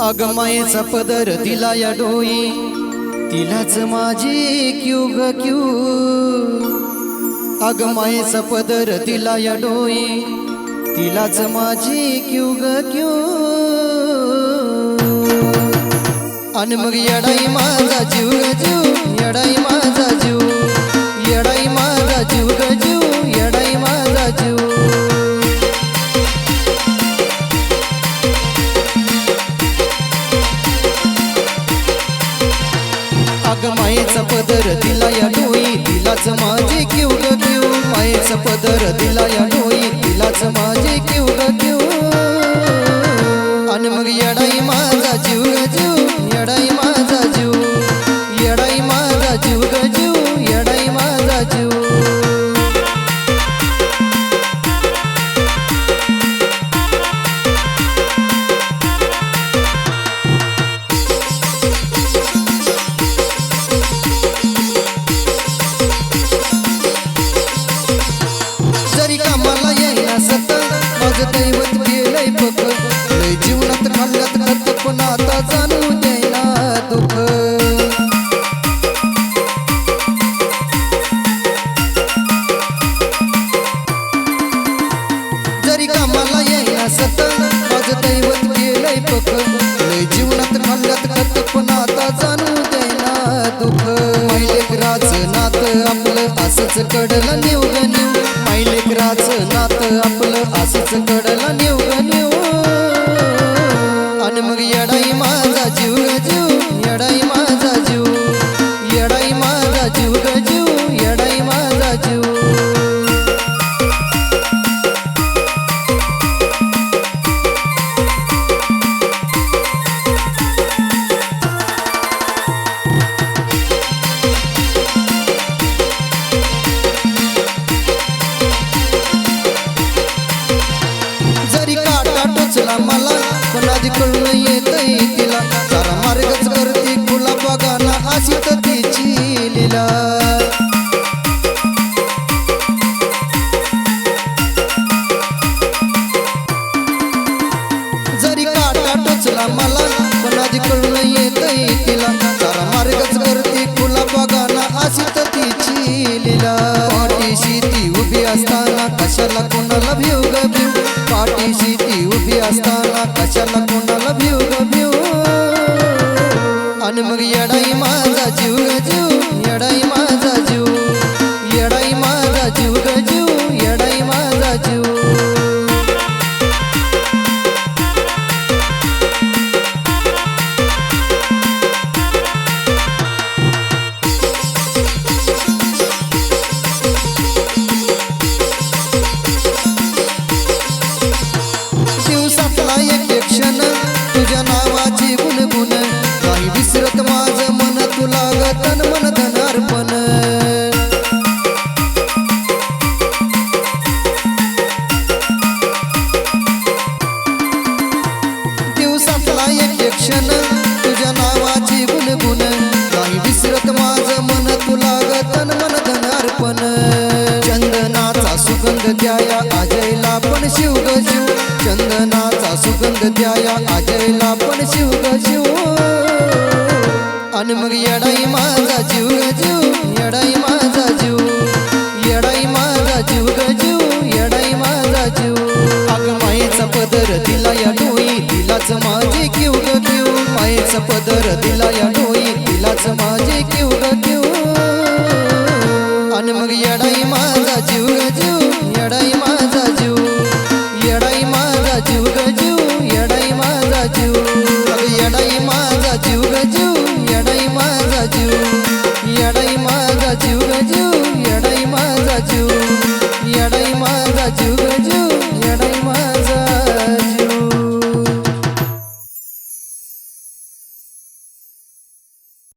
अगमायेचा पदर दिला या डोई. तिलाच माझी क्यू ग क्यू. अगमायेचा पदर दिला या डोई. तिलाच माझी क्यू ग क्यू. आणि मग येडाई माझा जीव ग जीव येडाई माझा अग मायेचा पदर दिला या डोई तिलाच माझे घेऊ ग किव मायेचा पदर दिला या डोई तिलाच माझे घेऊ ग किव तरी कामाला येईना सत माझं दैवत गेलंय पक लय जीवनात खाल्ल्यात खत पण आता जाणू देईना दुःख. मैलेकराचं नात आपलं असंच कडलं निवग निव नेऊ मैलेकराचं नात आपलं असंच कडलं निवग निव कोणाला भिव ग भिव पाठीशी ती उभी असताना कशाला कोणाला भिव ग भिव आणि मग येडाई द्याया अजयला पण शिव ग शिव चंदनाचा सुगंध द्याया अजयला पण शिव ग शिव आणि मग येडाई माझा जीव ग जीव येडाई माझा जीव. येडाई माझा जीव ग जीव येडाई माझा जीव. अग माईचा पदर दिला या डोई तिलाच माझा येडाई माझा जीव जीव येडाई